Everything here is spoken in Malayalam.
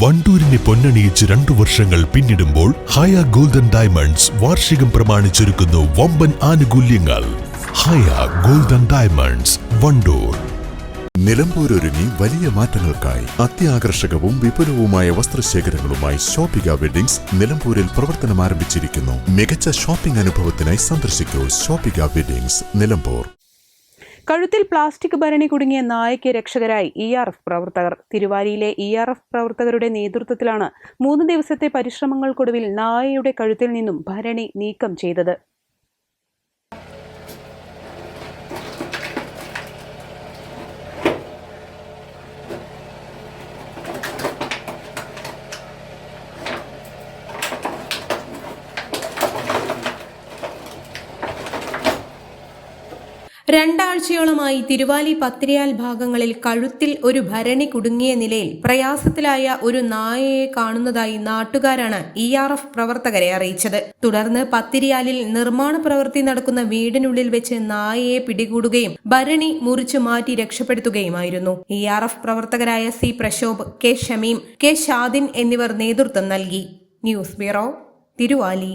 വണ്ടൂരിനെ പൊന്നണിയിച്ച് രണ്ടു വർഷങ്ങൾ പിന്നിടുമ്പോൾ ഹയ ഗോൾഡൻ ഡയമണ്ട്സ് വാർഷികം പ്രമാണിച്ചൊരുക്കുന്നു വമ്പൻ ആനുകൂല്യങ്ങൾ. Haya golden diamonds Vandoor. Nilambur ഒരുങ്ങി വലിയ മാറ്റങ്ങൾക്കായി അത്യാകർഷകവും വിപുലവുമായ വസ്ത്രശേഖരങ്ങളുമായി ഷോപ്പിക വെഡിങ്സ് നിലമ്പൂരിൽ പ്രവർത്തനം ആരംഭിച്ചിരിക്കുന്നു മികച്ച ഷോപ്പിംഗ് അനുഭവത്തിനായി സന്ദർശിക്കൂ ഷോപ്പിക വെഡിങ്സ് നിലമ്പൂർ. കഴുത്തിൽ പ്ലാസ്റ്റിക് ഭരണി കുടുങ്ങിയ നായയ്ക്ക് രക്ഷകരായി ഇ ആർ എഫ് പ്രവർത്തകർ. തിരുവാലിയിലെ ഇ ആർ എഫ് പ്രവർത്തകരുടെ നേതൃത്വത്തിലാണ് മൂന്ന് ദിവസത്തെ പരിശ്രമങ്ങൾക്കൊടുവിൽ നായയുടെ കഴുത്തിൽ നിന്നും ഭരണി നീക്കം ചെയ്തത്. രണ്ടാഴ്ചയോളമായി തിരുവാലി പത്രിയാൽ ഭാഗങ്ങളിൽ കഴുത്തിൽ ഒരു ഭരണി കുടുങ്ങിയ നിലയിൽ പ്രയാസത്തിലായ ഒരു നായയെ കാണുന്നതായി നാട്ടുകാരാണ് ഇ ആർ എഫ് പ്രവർത്തകരെ അറിയിച്ചത്. തുടർന്ന് പത്തിരിയാലിൽ നിർമ്മാണ പ്രവൃത്തി നടക്കുന്ന വീടിനുള്ളിൽ വെച്ച് നായയെ പിടികൂടുകയും ഭരണി മുറിച്ചു മാറ്റി രക്ഷപ്പെടുത്തുകയുമായിരുന്നു. ഇ ആർ എഫ് പ്രവർത്തകരായ C Prashobh K Shameem K Shadin എന്നിവർ നേതൃത്വം നൽകി. News bureau Thiruvali.